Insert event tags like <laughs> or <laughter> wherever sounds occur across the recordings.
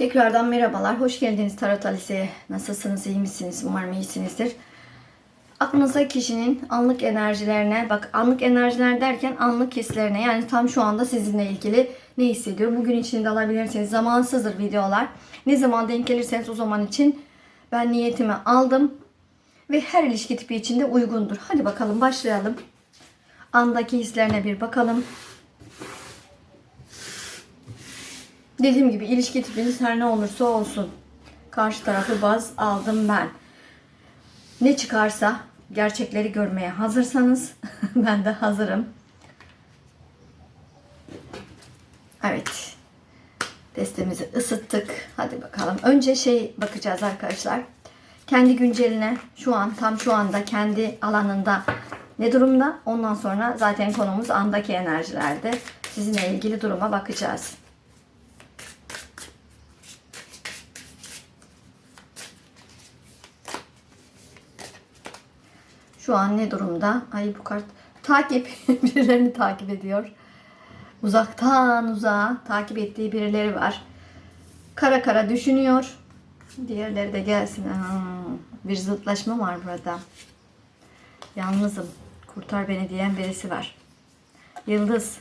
Tekrardan merhabalar. Hoş geldiniz Tarot Alise'ye. Nasılsınız? iyi misiniz? Umarım iyisinizdir. Aklınızdaki kişinin anlık enerjilerine, bak anlık enerjiler derken anlık hislerine yani tam şu anda sizinle ilgili ne hissediyor? Bugün içinde alabilirsiniz. Zamansızdır videolar. Ne zaman denk gelirseniz o zaman için ben niyetimi aldım. Ve her ilişki tipi içinde uygundur. Hadi bakalım başlayalım. Andaki hislerine bir bakalım. Dediğim gibi ilişki tipiniz her ne olursa olsun. Karşı tarafı baz aldım ben. Ne çıkarsa gerçekleri görmeye hazırsanız <laughs> ben de hazırım. Evet. Testimizi ısıttık. Hadi bakalım. Önce şey bakacağız arkadaşlar. Kendi günceline şu an tam şu anda kendi alanında ne durumda? Ondan sonra zaten konumuz andaki enerjilerde. Sizinle ilgili duruma bakacağız. Şu an ne durumda? Ay bu kart takip <laughs> birilerini takip ediyor. Uzaktan uzağa takip ettiği birileri var. Kara kara düşünüyor. Diğerleri de gelsin. Aa, bir zıtlaşma var burada. Yalnızım. Kurtar beni diyen birisi var. Yıldız.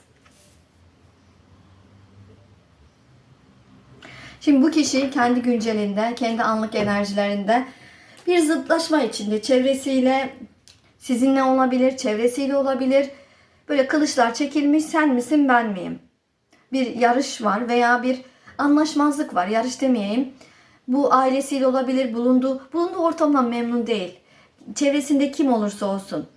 Şimdi bu kişi kendi güncelinde, kendi anlık enerjilerinde bir zıtlaşma içinde çevresiyle sizinle olabilir, çevresiyle olabilir. Böyle kılıçlar çekilmiş sen misin ben miyim? Bir yarış var veya bir anlaşmazlık var. Yarış demeyeyim. Bu ailesiyle olabilir, bulunduğu, bulunduğu ortamdan memnun değil. Çevresinde kim olursa olsun,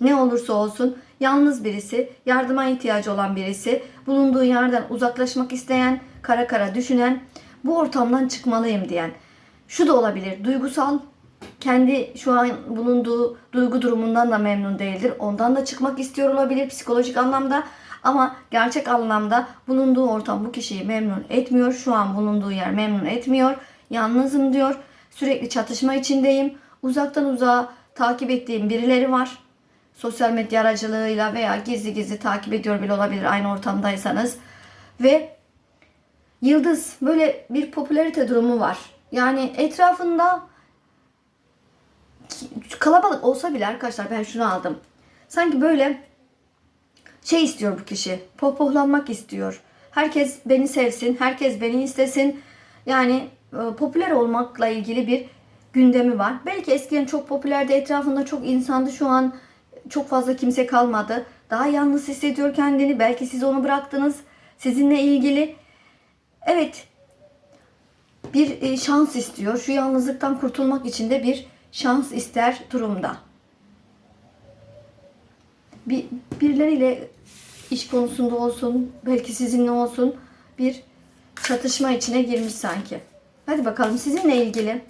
ne olursa olsun yalnız birisi, yardıma ihtiyacı olan birisi, bulunduğu yerden uzaklaşmak isteyen, kara kara düşünen, bu ortamdan çıkmalıyım diyen. Şu da olabilir, duygusal kendi şu an bulunduğu duygu durumundan da memnun değildir. Ondan da çıkmak istiyor olabilir psikolojik anlamda. Ama gerçek anlamda bulunduğu ortam bu kişiyi memnun etmiyor. Şu an bulunduğu yer memnun etmiyor. Yalnızım diyor. Sürekli çatışma içindeyim. Uzaktan uzağa takip ettiğim birileri var. Sosyal medya aracılığıyla veya gizli gizli takip ediyor bile olabilir aynı ortamdaysanız. Ve Yıldız böyle bir popülarite durumu var. Yani etrafında kalabalık olsa bile arkadaşlar ben şunu aldım. Sanki böyle şey istiyor bu kişi. Pohpohlanmak istiyor. Herkes beni sevsin, herkes beni istesin. Yani e, popüler olmakla ilgili bir gündemi var. Belki eskiden çok popülerdi, etrafında çok insandı. Şu an çok fazla kimse kalmadı. Daha yalnız hissediyor kendini. Belki siz onu bıraktınız. Sizinle ilgili. Evet. Bir e, şans istiyor. Şu yalnızlıktan kurtulmak için de bir şans ister durumda. Bir, birileriyle iş konusunda olsun, belki sizinle olsun bir çatışma içine girmiş sanki. Hadi bakalım sizinle ilgili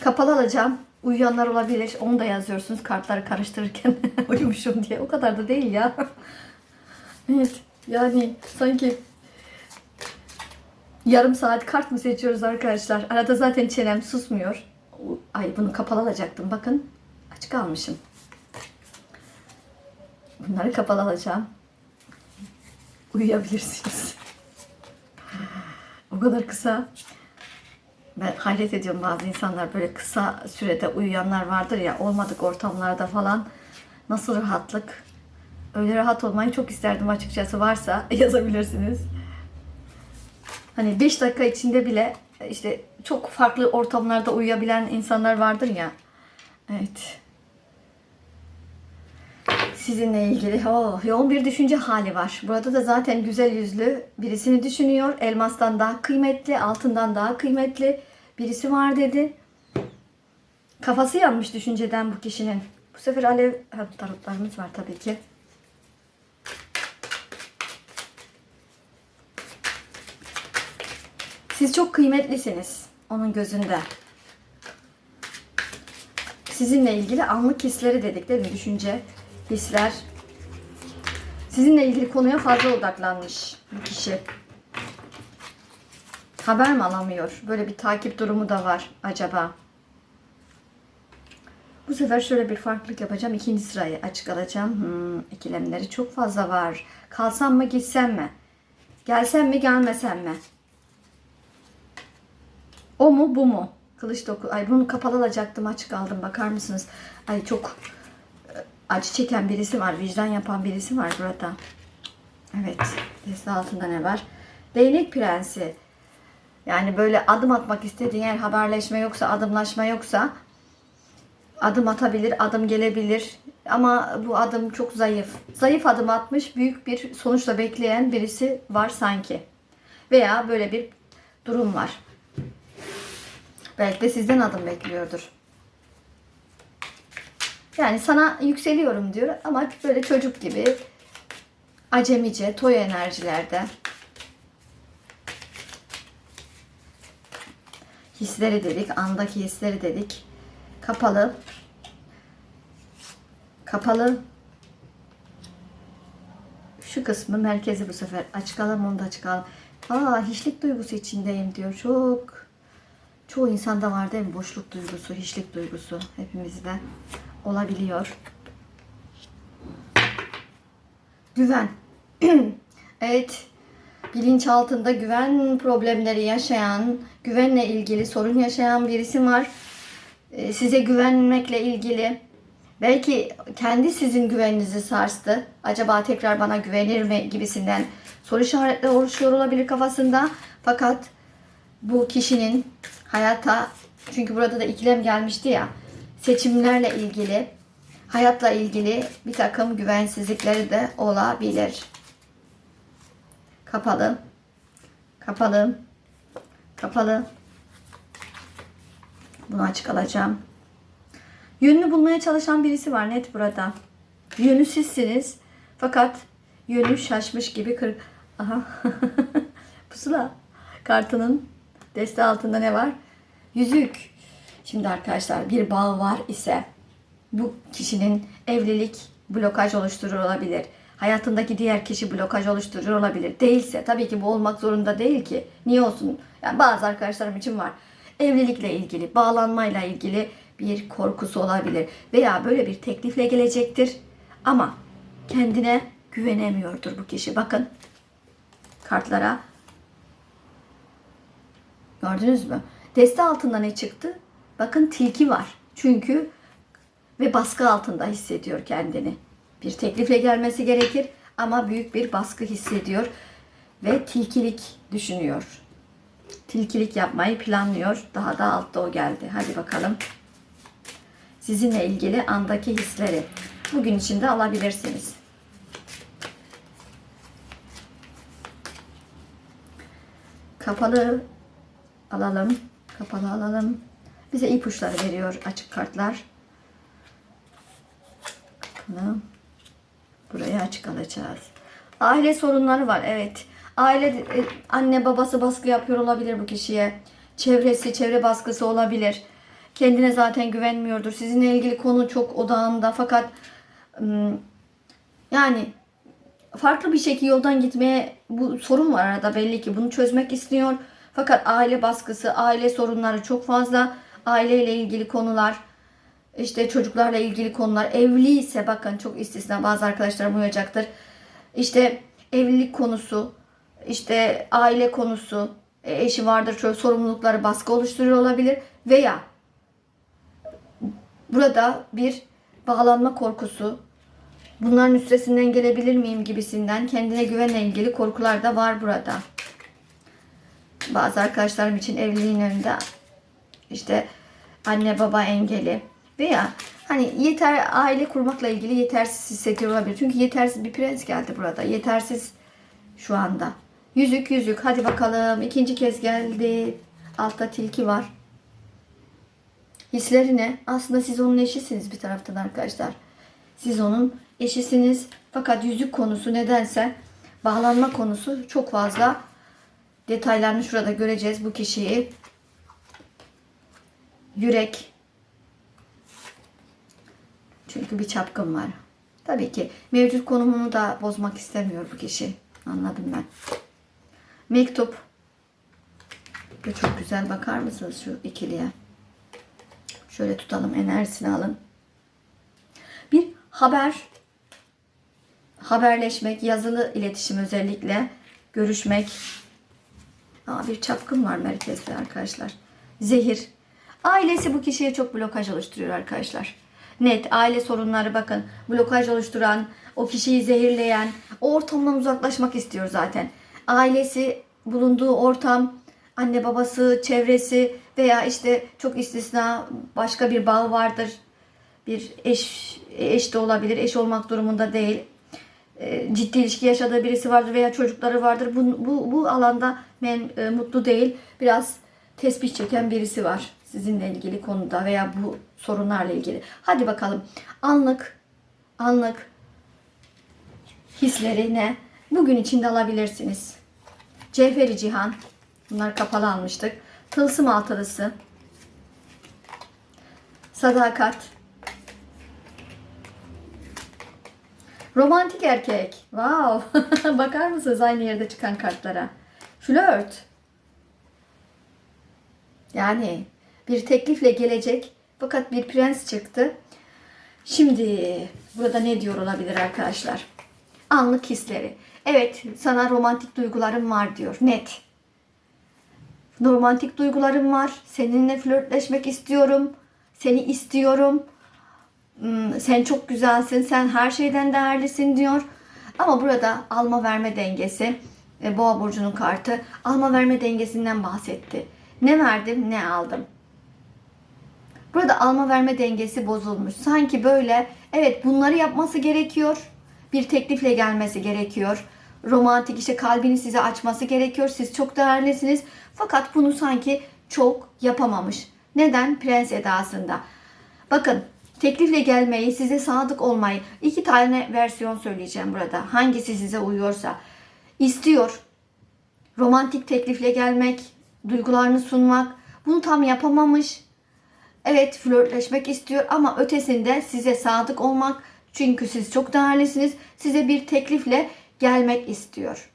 kapalı alacağım. Uyuyanlar olabilir. Onu da yazıyorsunuz kartları karıştırırken <laughs> uyumuşum diye. O kadar da değil ya. <laughs> evet. Yani sanki yarım saat kart mı seçiyoruz arkadaşlar? Arada zaten çenem susmuyor. Ay bunu kapalı alacaktım. Bakın açık almışım. Bunları kapalı alacağım. Uyuyabilirsiniz. o kadar kısa. Ben hayret ediyorum bazı insanlar böyle kısa sürede uyuyanlar vardır ya olmadık ortamlarda falan. Nasıl rahatlık. Öyle rahat olmayı çok isterdim açıkçası. Varsa <laughs> yazabilirsiniz. Hani 5 dakika içinde bile işte çok farklı ortamlarda uyuyabilen insanlar vardır ya. Evet. Sizinle ilgili oh, yoğun bir düşünce hali var. Burada da zaten güzel yüzlü birisini düşünüyor. Elmastan daha kıymetli, altından daha kıymetli birisi var dedi. Kafası yanmış düşünceden bu kişinin. Bu sefer alev tarotlarımız var tabii ki. Siz çok kıymetlisiniz onun gözünde. Sizinle ilgili anlık hisleri dedik değil mi? Düşünce, hisler. Sizinle ilgili konuya fazla odaklanmış bu kişi. Haber mi alamıyor? Böyle bir takip durumu da var acaba. Bu sefer şöyle bir farklılık yapacağım. İkinci sırayı açık alacağım. Hmm, ikilemleri çok fazla var. Kalsam mı gitsem mi? Gelsem mi gelmesem mi? O mu bu mu? Kılıç doku. Ay bunu kapalı alacaktım açık aldım bakar mısınız? Ay çok e, acı çeken birisi var. Vicdan yapan birisi var burada. Evet. Deste altında ne var? Değnek prensi. Yani böyle adım atmak istediğin yer haberleşme yoksa, adımlaşma yoksa adım atabilir, adım gelebilir. Ama bu adım çok zayıf. Zayıf adım atmış, büyük bir sonuçla bekleyen birisi var sanki. Veya böyle bir durum var. Belki de sizden adım bekliyordur. Yani sana yükseliyorum diyor ama böyle çocuk gibi acemice, toy enerjilerde. Hisleri dedik, andaki hisleri dedik. Kapalı. Kapalı. Şu kısmı merkezi bu sefer. Açıkalım onu da açıkalım. Aa hiçlik duygusu içindeyim diyor. Çok. Çoğu insanda var değil mi? Boşluk duygusu, hiçlik duygusu. Hepimizde olabiliyor. Güven. <clears throat> evet. Bilinç altında güven problemleri yaşayan, güvenle ilgili sorun yaşayan birisi var. Ee, Size güvenmekle ilgili belki kendi sizin güveninizi sarstı. Acaba tekrar bana güvenir mi gibisinden soru işaretleri oluşuyor olabilir kafasında. Fakat bu kişinin hayata çünkü burada da ikilem gelmişti ya seçimlerle ilgili hayatla ilgili bir takım güvensizlikleri de olabilir. Kapalı. Kapalı. Kapalı. Bunu açık alacağım. Yönünü bulmaya çalışan birisi var net burada. Yönü sizsiniz. Fakat yönü şaşmış gibi kır... Aha. <laughs> Pusula kartının deste altında ne var? Yüzük. Şimdi arkadaşlar bir bağ var ise bu kişinin evlilik blokaj oluşturur olabilir. Hayatındaki diğer kişi blokaj oluşturur olabilir. Değilse tabii ki bu olmak zorunda değil ki. Niye olsun? Yani bazı arkadaşlarım için var. Evlilikle ilgili, bağlanmayla ilgili bir korkusu olabilir. Veya böyle bir teklifle gelecektir. Ama kendine güvenemiyordur bu kişi. Bakın kartlara. Gördünüz mü? Deste altında ne çıktı? Bakın tilki var. Çünkü ve baskı altında hissediyor kendini. Bir teklifle gelmesi gerekir ama büyük bir baskı hissediyor ve tilkilik düşünüyor. Tilkilik yapmayı planlıyor. Daha da altta o geldi. Hadi bakalım. Sizinle ilgili andaki hisleri bugün içinde alabilirsiniz. Kapalı alalım. Kapalı alalım. Bize ipuçları veriyor açık kartlar. Kapalı. Burayı açık alacağız. Aile sorunları var. Evet. Aile e, anne babası baskı yapıyor olabilir bu kişiye. Çevresi, çevre baskısı olabilir. Kendine zaten güvenmiyordur. Sizinle ilgili konu çok odağında fakat yani farklı bir şekilde yoldan gitmeye bu sorun var arada belli ki. Bunu çözmek istiyor. Fakat aile baskısı, aile sorunları çok fazla. Aileyle ilgili konular, işte çocuklarla ilgili konular. Evli ise bakın çok istisna bazı arkadaşlarım uyacaktır. İşte evlilik konusu, işte aile konusu, e, eşi vardır şöyle sorumlulukları baskı oluşturuyor olabilir veya burada bir bağlanma korkusu, bunların üstesinden gelebilir miyim gibisinden kendine güvenle ilgili korkular da var burada. Bazı arkadaşlarım için evliliğin önünde işte anne baba engeli veya hani yeter aile kurmakla ilgili yetersiz hissediyor olabilir. Çünkü yetersiz bir prens geldi burada. Yetersiz şu anda. Yüzük yüzük hadi bakalım ikinci kez geldi. Altta tilki var. Hisleri ne? Aslında siz onun eşisiniz bir taraftan arkadaşlar. Siz onun eşisiniz. Fakat yüzük konusu nedense bağlanma konusu çok fazla detaylarını şurada göreceğiz bu kişiyi. Yürek. Çünkü bir çapkın var. Tabii ki mevcut konumunu da bozmak istemiyor bu kişi. Anladım ben. Mektup. Bu çok güzel bakar mısınız şu ikiliye? Şöyle tutalım enerjisini alın. Bir haber. Haberleşmek, yazılı iletişim özellikle. Görüşmek. Aa, bir çapkın var merkezde arkadaşlar. zehir. Ailesi bu kişiye çok blokaj oluşturuyor arkadaşlar. Net aile sorunları bakın blokaj oluşturan, o kişiyi zehirleyen, o ortamdan uzaklaşmak istiyor zaten. Ailesi bulunduğu ortam, anne babası, çevresi veya işte çok istisna başka bir bağı vardır. Bir eş eş de olabilir, eş olmak durumunda değil. E, ciddi ilişki yaşadığı birisi vardır veya çocukları vardır. Bu, bu, bu alanda men, e, mutlu değil. Biraz tespih çeken birisi var sizinle ilgili konuda veya bu sorunlarla ilgili. Hadi bakalım. Anlık, anlık hisleri ne? Bugün içinde alabilirsiniz. Cevheri Cihan. Bunlar kapalı almıştık. Tılsım altılısı. Sadakat. Romantik erkek. Wow. <laughs> Bakar mısınız aynı yerde çıkan kartlara? Flört. Yani bir teklifle gelecek fakat bir prens çıktı. Şimdi burada ne diyor olabilir arkadaşlar? Anlık hisleri. Evet sana romantik duygularım var diyor. Net. Romantik duygularım var. Seninle flörtleşmek istiyorum. Seni istiyorum. Hmm, Sen çok güzelsin. Sen her şeyden değerlisin diyor. Ama burada alma verme dengesi. e, Boğa burcunun kartı. Alma verme dengesinden bahsetti. Ne verdim ne aldım. Burada alma verme dengesi bozulmuş. Sanki böyle evet bunları yapması gerekiyor. Bir teklifle gelmesi gerekiyor. Romantik işte kalbini size açması gerekiyor. Siz çok değerlisiniz. Fakat bunu sanki çok yapamamış. Neden? Prens edasında. Bakın teklifle gelmeyi, size sadık olmayı iki tane versiyon söyleyeceğim burada. Hangisi size uyuyorsa. istiyor. Romantik teklifle gelmek, duygularını sunmak. Bunu tam yapamamış. Evet flörtleşmek istiyor ama ötesinde size sadık olmak çünkü siz çok değerlisiniz. Size bir teklifle gelmek istiyor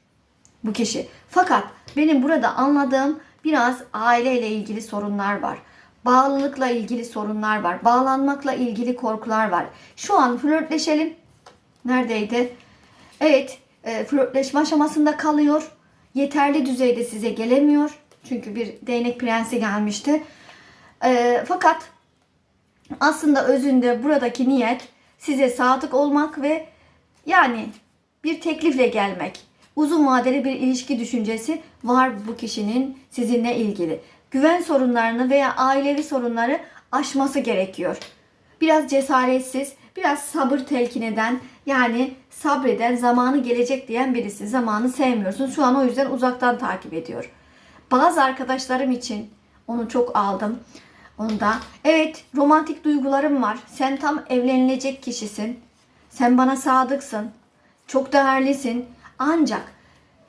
bu kişi. Fakat benim burada anladığım biraz aileyle ilgili sorunlar var. Bağlılıkla ilgili sorunlar var. Bağlanmakla ilgili korkular var. Şu an flörtleşelim. Neredeydi? Evet, e, flörtleşme aşamasında kalıyor. Yeterli düzeyde size gelemiyor. Çünkü bir değnek prensi gelmişti. E, fakat aslında özünde buradaki niyet size sadık olmak ve yani bir teklifle gelmek. Uzun vadeli bir ilişki düşüncesi var bu kişinin sizinle ilgili. Güven sorunlarını veya ailevi sorunları aşması gerekiyor. Biraz cesaretsiz, biraz sabır telkin eden, yani sabreden, zamanı gelecek diyen birisi. Zamanı sevmiyorsun. Şu an o yüzden uzaktan takip ediyor. Bazı arkadaşlarım için onu çok aldım. Onda evet romantik duygularım var. Sen tam evlenilecek kişisin. Sen bana sadıksın. Çok değerlisin. Ancak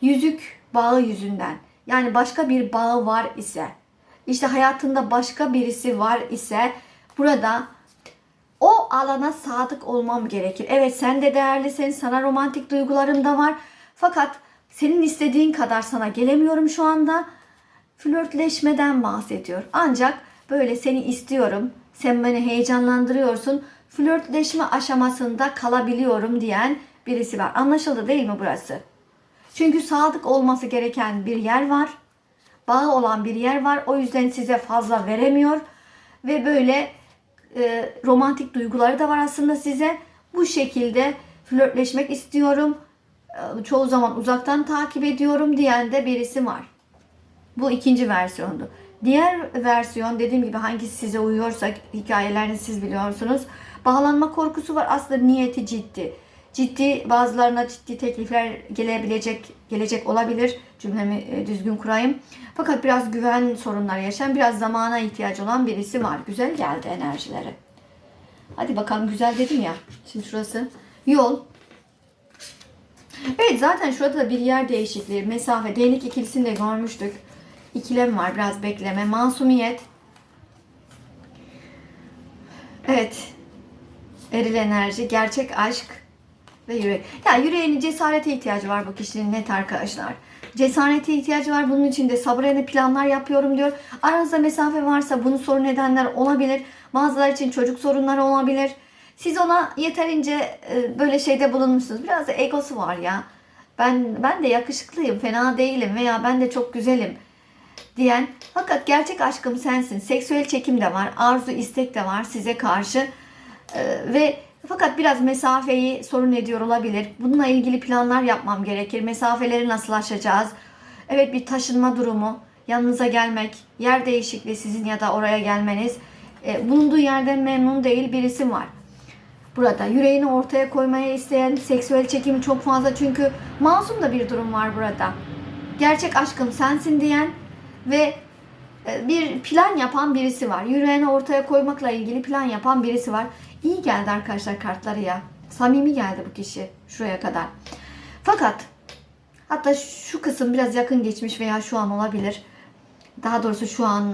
yüzük bağı yüzünden yani başka bir bağı var ise işte hayatında başka birisi var ise burada o alana sadık olmam gerekir. Evet sen de değerlisin. Sana romantik duygularım da var. Fakat senin istediğin kadar sana gelemiyorum şu anda. Flörtleşmeden bahsediyor. Ancak böyle seni istiyorum. Sen beni heyecanlandırıyorsun. Flörtleşme aşamasında kalabiliyorum diyen birisi var. Anlaşıldı değil mi burası? Çünkü sadık olması gereken bir yer var. Bağı olan bir yer var. O yüzden size fazla veremiyor. Ve böyle e, romantik duyguları da var aslında size. Bu şekilde flörtleşmek istiyorum. E, çoğu zaman uzaktan takip ediyorum diyen de birisi var. Bu ikinci versiyondu. Diğer versiyon dediğim gibi hangisi size uyuyorsa hikayelerini siz biliyorsunuz. Bağlanma korkusu var. Aslında niyeti ciddi. Ciddi bazılarına ciddi teklifler gelebilecek gelecek olabilir. Cümlemi e, düzgün kurayım. Fakat biraz güven sorunları yaşayan, biraz zamana ihtiyacı olan birisi var. Güzel geldi enerjileri. Hadi bakalım güzel dedim ya. Şimdi şurası yol. Evet zaten şurada da bir yer değişikliği, mesafe, değnek ikilisini de görmüştük. İkilem var, biraz bekleme, masumiyet. Evet. Eril enerji, gerçek aşk ve yürek. Ya yüreğinin cesarete ihtiyacı var bu kişinin net arkadaşlar. Cesarete ihtiyacı var. Bunun için de sabırlı planlar yapıyorum diyor. Aranızda mesafe varsa bunu sorun edenler olabilir. Bazıları için çocuk sorunları olabilir. Siz ona yeterince e, böyle şeyde bulunmuşsunuz. Biraz da egosu var ya. Ben ben de yakışıklıyım, fena değilim veya ben de çok güzelim diyen fakat gerçek aşkım sensin. Seksüel çekim de var. Arzu istek de var size karşı. Ee, ve fakat biraz mesafeyi sorun ediyor olabilir. Bununla ilgili planlar yapmam gerekir. Mesafeleri nasıl aşacağız? Evet bir taşınma durumu, yanınıza gelmek, yer değişikliği sizin ya da oraya gelmeniz. Ee, bulunduğu yerden memnun değil birisi var. Burada yüreğini ortaya koymaya isteyen, seksüel çekimi çok fazla çünkü masum da bir durum var burada. Gerçek aşkım sensin diyen ve e, bir plan yapan birisi var. Yüreğini ortaya koymakla ilgili plan yapan birisi var. İyi geldi arkadaşlar kartları ya. Samimi geldi bu kişi şuraya kadar. Fakat hatta şu kısım biraz yakın geçmiş veya şu an olabilir. Daha doğrusu şu an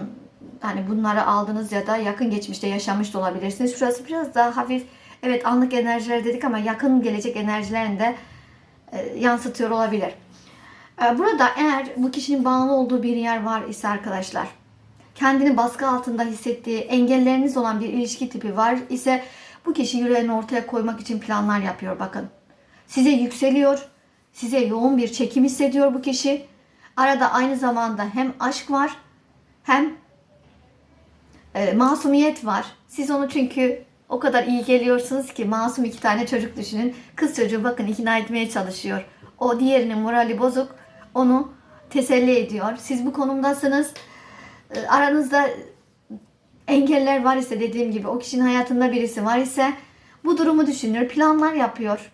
hani bunları aldınız ya da yakın geçmişte yaşamış da olabilirsiniz. Şurası biraz daha hafif evet anlık enerjiler dedik ama yakın gelecek enerjilerini de e, yansıtıyor olabilir. E, Burada eğer bu kişinin bağlı olduğu bir yer var ise arkadaşlar kendini baskı altında hissettiği engelleriniz olan bir ilişki tipi var ise bu kişi yüreğini ortaya koymak için planlar yapıyor bakın. Size yükseliyor, size yoğun bir çekim hissediyor bu kişi. Arada aynı zamanda hem aşk var hem e, masumiyet var. Siz onu çünkü o kadar iyi geliyorsunuz ki masum iki tane çocuk düşünün. Kız çocuğu bakın ikna etmeye çalışıyor. O diğerinin morali bozuk. Onu teselli ediyor. Siz bu konumdasınız. E, aranızda engeller var ise dediğim gibi o kişinin hayatında birisi var ise bu durumu düşünür, planlar yapıyor.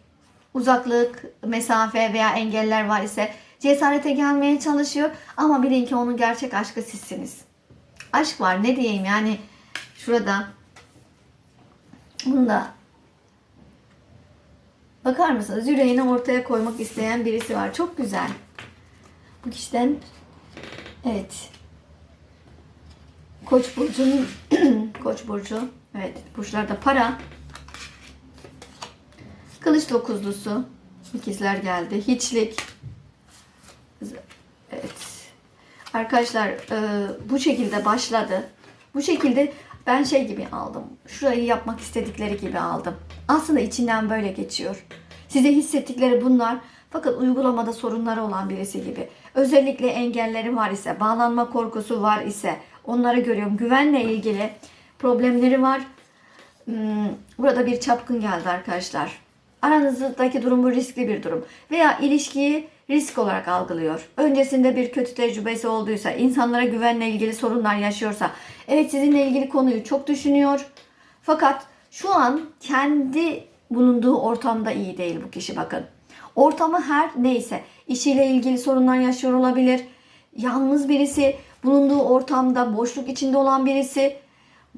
Uzaklık, mesafe veya engeller var ise cesarete gelmeye çalışıyor ama bilin ki onun gerçek aşkı sizsiniz. Aşk var ne diyeyim yani şurada bunda bakar mısınız yüreğini ortaya koymak isteyen birisi var. Çok güzel. Bu kişiden evet Koç burcunun <clears throat> Koç burcu evet burçlarda para Kılıç dokuzlusu ikizler geldi. Hiçlik evet arkadaşlar e, bu şekilde başladı. Bu şekilde ben şey gibi aldım. Şurayı yapmak istedikleri gibi aldım. Aslında içinden böyle geçiyor. Size hissettikleri bunlar fakat uygulamada sorunları olan birisi gibi. Özellikle engelleri var ise, bağlanma korkusu var ise onları görüyorum. Güvenle ilgili problemleri var. Hmm, Burada bir çapkın geldi arkadaşlar. Aranızdaki durum bu riskli bir durum. Veya ilişkiyi risk olarak algılıyor. Öncesinde bir kötü tecrübesi olduysa, insanlara güvenle ilgili sorunlar yaşıyorsa, evet sizinle ilgili konuyu çok düşünüyor. Fakat şu an kendi bulunduğu ortamda iyi değil bu kişi bakın. Ortamı her neyse, işiyle ilgili sorunlar yaşıyor olabilir. Yalnız birisi, bulunduğu ortamda boşluk içinde olan birisi,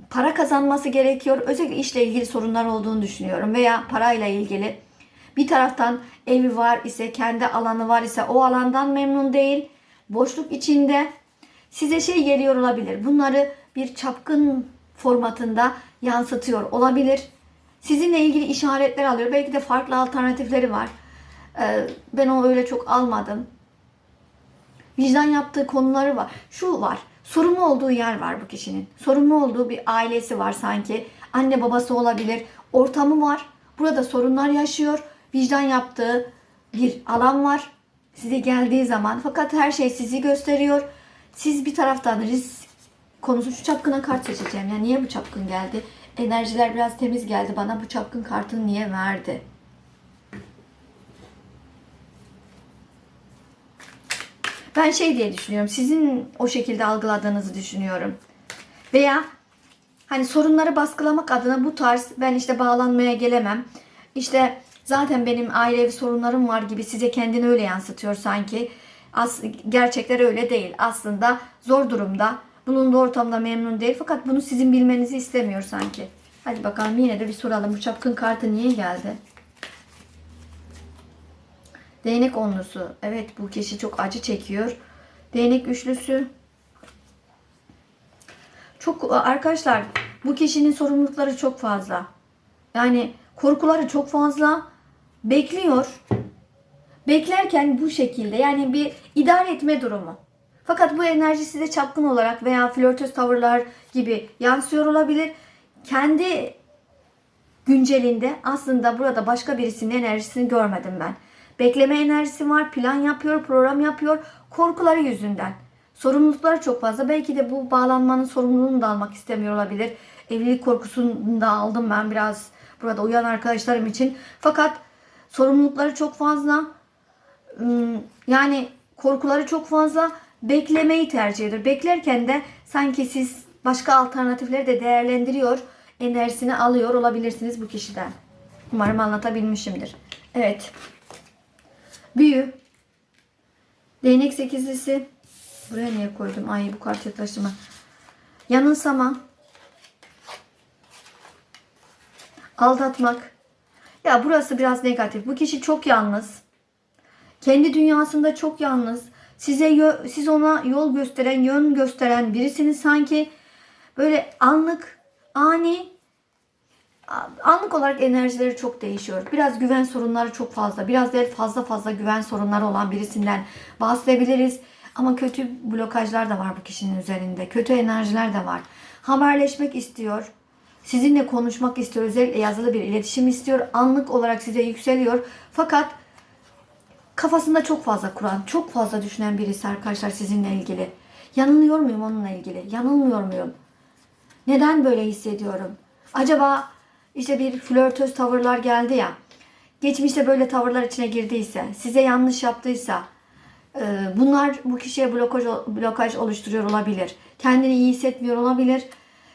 para kazanması gerekiyor. Özellikle işle ilgili sorunlar olduğunu düşünüyorum veya parayla ilgili. Bir taraftan evi var ise, kendi alanı var ise o alandan memnun değil. Boşluk içinde size şey geliyor olabilir. Bunları bir çapkın formatında yansıtıyor olabilir. Sizinle ilgili işaretler alıyor. Belki de farklı alternatifleri var. Ee, ben onu öyle çok almadım. Vicdan yaptığı konuları var. Şu var. Sorumlu olduğu yer var bu kişinin. Sorumlu olduğu bir ailesi var sanki. Anne babası olabilir. Ortamı var. Burada sorunlar yaşıyor. Vicdan yaptığı bir alan var. Size geldiği zaman. Fakat her şey sizi gösteriyor. Siz bir taraftan risk konusu şu çapkına kart seçeceğim. Yani niye bu çapkın geldi? Enerjiler biraz temiz geldi bana. Bu çapkın kartını niye verdi? Ben şey diye düşünüyorum. Sizin o şekilde algıladığınızı düşünüyorum. Veya hani sorunları baskılamak adına bu tarz ben işte bağlanmaya gelemem. İşte zaten benim ailevi sorunlarım var gibi size kendini öyle yansıtıyor sanki. As gerçekler öyle değil. Aslında zor durumda. Bulunduğu ortamda memnun değil. Fakat bunu sizin bilmenizi istemiyor sanki. Hadi bakalım yine de bir soralım. Bu çapkın kartı niye geldi? Değnek onlusu. Evet bu kişi çok acı çekiyor. Değnek üçlüsü. Çok arkadaşlar bu kişinin sorumlulukları çok fazla. Yani korkuları çok fazla. Bekliyor. Beklerken bu şekilde yani bir idare etme durumu. Fakat bu enerji size çapkın olarak veya flörtöz tavırlar gibi yansıyor olabilir. Kendi güncelinde aslında burada başka birisinin enerjisini görmedim ben. Bekleme enerjisi var, plan yapıyor, program yapıyor korkuları yüzünden. Sorumluluklar çok fazla. Belki de bu bağlanmanın sorumluluğunu da almak istemiyor olabilir. Evlilik korkusunu da aldım ben biraz burada uyan arkadaşlarım için. Fakat sorumlulukları çok fazla. Yani korkuları çok fazla. Beklemeyi tercih ediyor. Beklerken de sanki siz başka alternatifleri de değerlendiriyor. Enerjisini alıyor olabilirsiniz bu kişiden. Umarım anlatabilmişimdir. Evet. Büyü. Değnek sekizlisi. Buraya niye koydum? Ay bu kart yaklaştırma. Yanılsama. Aldatmak. Ya burası biraz negatif. Bu kişi çok yalnız. Kendi dünyasında çok yalnız. Size siz ona yol gösteren, yön gösteren birisiniz sanki böyle anlık, ani anlık olarak enerjileri çok değişiyor. Biraz güven sorunları çok fazla. Biraz değil fazla fazla güven sorunları olan birisinden bahsedebiliriz. Ama kötü blokajlar da var bu kişinin üzerinde. Kötü enerjiler de var. Haberleşmek istiyor. Sizinle konuşmak istiyor. Özellikle yazılı bir iletişim istiyor. Anlık olarak size yükseliyor. Fakat kafasında çok fazla kuran, çok fazla düşünen birisi arkadaşlar sizinle ilgili. Yanılıyor muyum onunla ilgili? Yanılmıyor muyum? Neden böyle hissediyorum? Acaba işte bir flörtöz tavırlar geldi ya. Geçmişte böyle tavırlar içine girdiyse, size yanlış yaptıysa, e, bunlar bu kişiye blokaj, blokaj oluşturuyor olabilir. Kendini iyi hissetmiyor olabilir.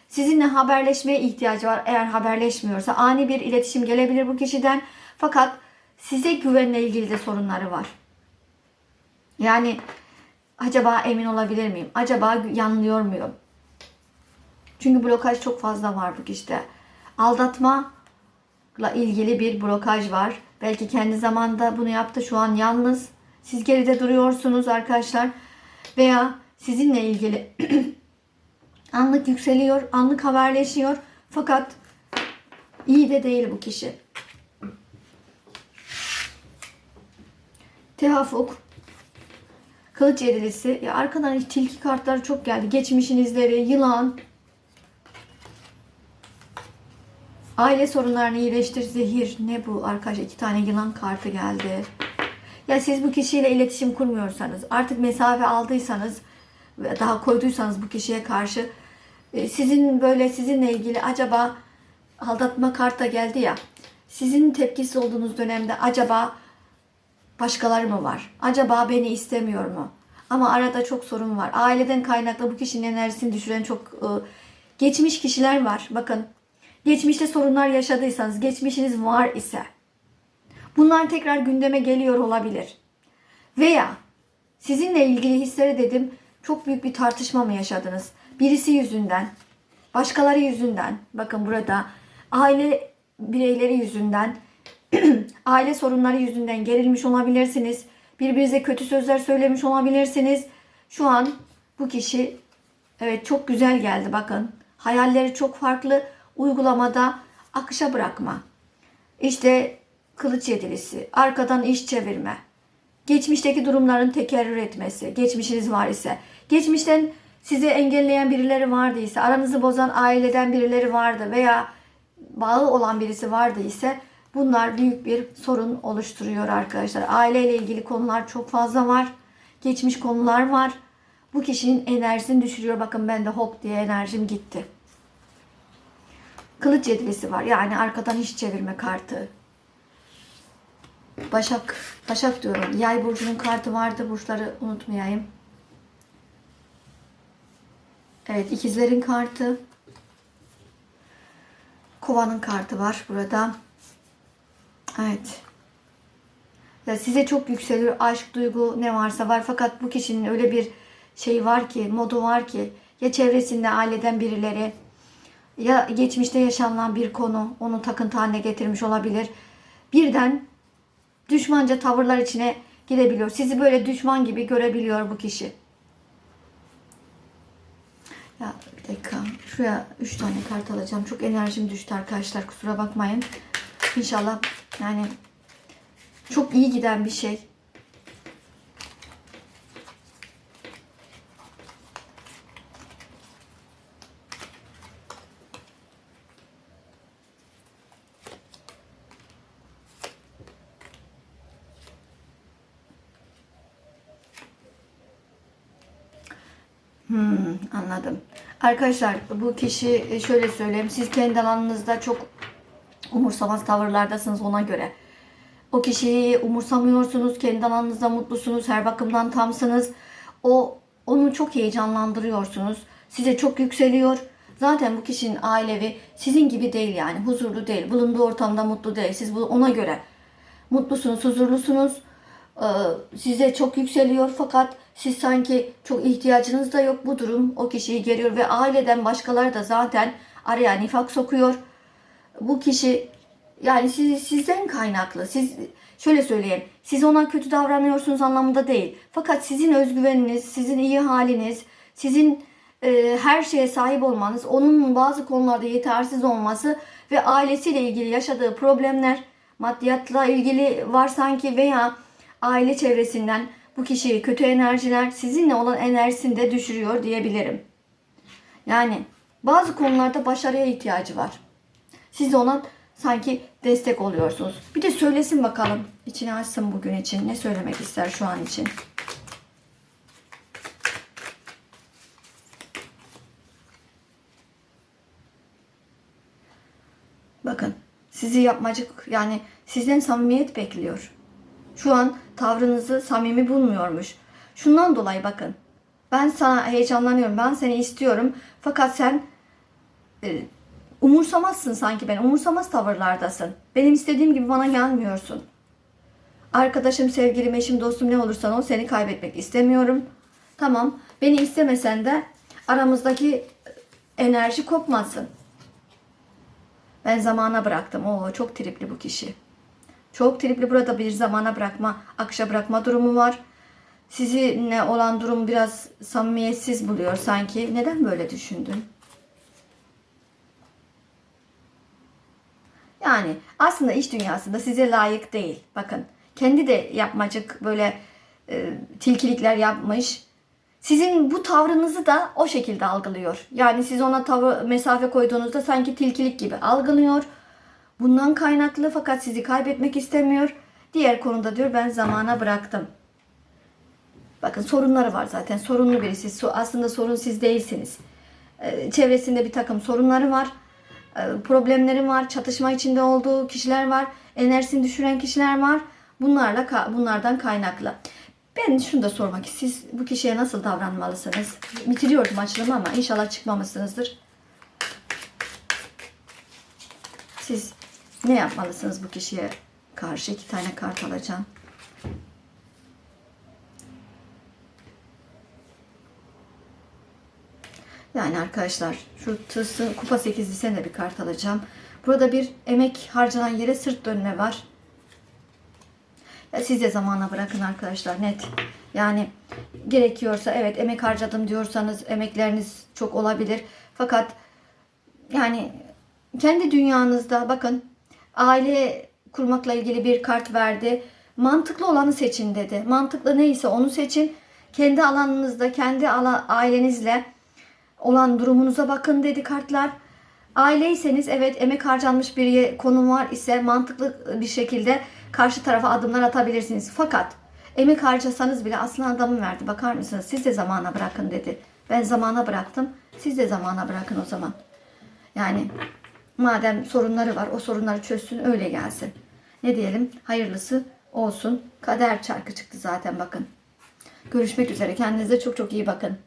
Sizinle haberleşmeye ihtiyacı var. Eğer haberleşmiyorsa ani bir iletişim gelebilir bu kişiden. Fakat size güvenle ilgili de sorunları var. Yani acaba emin olabilir miyim? Acaba yanılıyor muyum? Çünkü blokaj çok fazla var bu kişide. Aldatma ilgili bir blokaj var. Belki kendi zamanda bunu yaptı. Şu an yalnız. Siz geride duruyorsunuz arkadaşlar. Veya sizinle ilgili <clears throat> anlık yükseliyor, anlık haberleşiyor. Fakat iyi de değil bu kişi. Tehafuk. Kılıç erilisi. Ya arkadan tilki kartları çok geldi. Geçmişin izleri, yılan. Aile sorunlarını iyileştir, zehir. Ne bu arkadaş? iki tane yılan kartı geldi. Ya siz bu kişiyle iletişim kurmuyorsanız, artık mesafe aldıysanız daha koyduysanız bu kişiye karşı e, sizin böyle sizinle ilgili acaba aldatma karta geldi ya. Sizin tepkisi olduğunuz dönemde acaba başkaları mı var? Acaba beni istemiyor mu? Ama arada çok sorun var. Aileden kaynaklı bu kişinin enerjisini düşüren çok e, geçmiş kişiler var. Bakın geçmişte sorunlar yaşadıysanız, geçmişiniz var ise bunlar tekrar gündeme geliyor olabilir. Veya sizinle ilgili hisleri dedim çok büyük bir tartışma mı yaşadınız? Birisi yüzünden, başkaları yüzünden, bakın burada aile bireyleri yüzünden, <clears throat> aile sorunları yüzünden gerilmiş olabilirsiniz. Birbirinize kötü sözler söylemiş olabilirsiniz. Şu an bu kişi evet çok güzel geldi bakın. Hayalleri çok farklı. Uygulamada akışa bırakma. İşte kılıç yedilisi, arkadan iş çevirme. Geçmişteki durumların tekerrür etmesi, geçmişiniz var ise, geçmişten sizi engelleyen birileri vardıysa, aranızı bozan aileden birileri vardı veya bağı olan birisi vardı ise bunlar büyük bir sorun oluşturuyor arkadaşlar. Aileyle ilgili konular çok fazla var. Geçmiş konular var. Bu kişinin enerjisini düşürüyor. Bakın ben de hop diye enerjim gitti. Kılıç yedilisi var. Yani arkadan iş çevirme kartı. Başak, Başak diyorum. Yay burcunun kartı vardı. Burçları unutmayayım. Evet, ikizlerin kartı. Kovanın kartı var burada. Evet. Ya size çok yükseliyor aşk, duygu ne varsa var. Fakat bu kişinin öyle bir şey var ki, modu var ki ya çevresinde aileden birileri ya geçmişte yaşanılan bir konu onu takıntı haline getirmiş olabilir. Birden düşmanca tavırlar içine girebiliyor. Sizi böyle düşman gibi görebiliyor bu kişi. Ya bir dakika. Şuraya 3 tane kart alacağım. Çok enerjim düştü arkadaşlar. Kusura bakmayın. İnşallah yani çok iyi giden bir şey. Hmm, anladım. Arkadaşlar bu kişi e, şöyle söyleyeyim. Siz kendi alanınızda çok umursamaz tavırlardasınız ona göre. O kişiyi umursamıyorsunuz. Kendi alanınızda mutlusunuz. Her bakımdan tamsınız. O onu çok heyecanlandırıyorsunuz. Size çok yükseliyor. Zaten bu kişinin ailevi sizin gibi değil yani. Huzurlu değil. Bulunduğu ortamda mutlu değil. Siz ona göre mutlusunuz, huzurlusunuz. Ee, size çok yükseliyor fakat siz sanki çok ihtiyacınız da yok. Bu durum o kişiyi geriyor ve aileden başkaları da zaten araya nifak sokuyor. Bu kişi yani siz, sizden kaynaklı. Siz şöyle söyleyeyim. Siz ona kötü davranıyorsunuz anlamında değil. Fakat sizin özgüveniniz, sizin iyi haliniz, sizin e, her şeye sahip olmanız, onun bazı konularda yetersiz olması ve ailesiyle ilgili yaşadığı problemler, maddiyatla ilgili var sanki veya aile çevresinden bu kişiyi kötü enerjiler sizinle olan enerjisini de düşürüyor diyebilirim. Yani bazı konularda başarıya ihtiyacı var. Siz ona sanki destek oluyorsunuz. Bir de söylesin bakalım. İçini açsın bugün için. Ne söylemek ister şu an için? Bakın sizi yapmacık yani sizden samimiyet bekliyor. Şu an tavrınızı samimi bulmuyormuş. Şundan dolayı bakın. Ben sana heyecanlanıyorum. Ben seni istiyorum. Fakat sen e, umursamazsın sanki ben. Umursamaz tavırlardasın. Benim istediğim gibi bana gelmiyorsun. Arkadaşım, sevgilim, eşim, dostum ne olursan ol seni kaybetmek istemiyorum. Tamam. Beni istemesen de aramızdaki enerji kopmasın. Ben zamana bıraktım. Oo çok tripli bu kişi. Çok tripli burada bir zamana bırakma, akışa bırakma durumu var. Sizinle olan durum biraz samimiyetsiz buluyor sanki. Neden böyle düşündün? Yani aslında iş dünyasında size layık değil. Bakın kendi de yapmacık böyle e, tilkilikler yapmış. Sizin bu tavrınızı da o şekilde algılıyor. Yani siz ona tavır mesafe koyduğunuzda sanki tilkilik gibi algılıyor. Bundan kaynaklı fakat sizi kaybetmek istemiyor. Diğer konuda diyor ben zamana bıraktım. Bakın sorunları var zaten. Sorunlu birisi. Aslında sorun siz değilsiniz. Ee, çevresinde bir takım sorunları var. Ee, problemleri var. Çatışma içinde olduğu kişiler var. Enerjisini düşüren kişiler var. Bunlarla bunlardan kaynaklı. Ben şunu da sormak. Siz bu kişiye nasıl davranmalısınız? Bitiriyordum açılımı ama inşallah çıkmamışsınızdır. Siz ne yapmalısınız bu kişiye karşı? iki tane kart alacağım. Yani arkadaşlar şu tılsım kupa 8'li sen de bir kart alacağım. Burada bir emek harcanan yere sırt dönme var. Ya siz de zamana bırakın arkadaşlar net. Yani gerekiyorsa evet emek harcadım diyorsanız emekleriniz çok olabilir. Fakat yani kendi dünyanızda bakın aile kurmakla ilgili bir kart verdi. Mantıklı olanı seçin dedi. Mantıklı neyse onu seçin. Kendi alanınızda, kendi ailenizle olan durumunuza bakın dedi kartlar. Aileyseniz evet emek harcanmış bir ye- konu var ise mantıklı bir şekilde karşı tarafa adımlar atabilirsiniz. Fakat emek harcasanız bile aslan adamı verdi. Bakar mısınız? Siz de zamana bırakın dedi. Ben zamana bıraktım. Siz de zamana bırakın o zaman. Yani madem sorunları var o sorunları çözsün öyle gelsin. Ne diyelim? Hayırlısı olsun. Kader çarkı çıktı zaten bakın. Görüşmek üzere. Kendinize çok çok iyi bakın.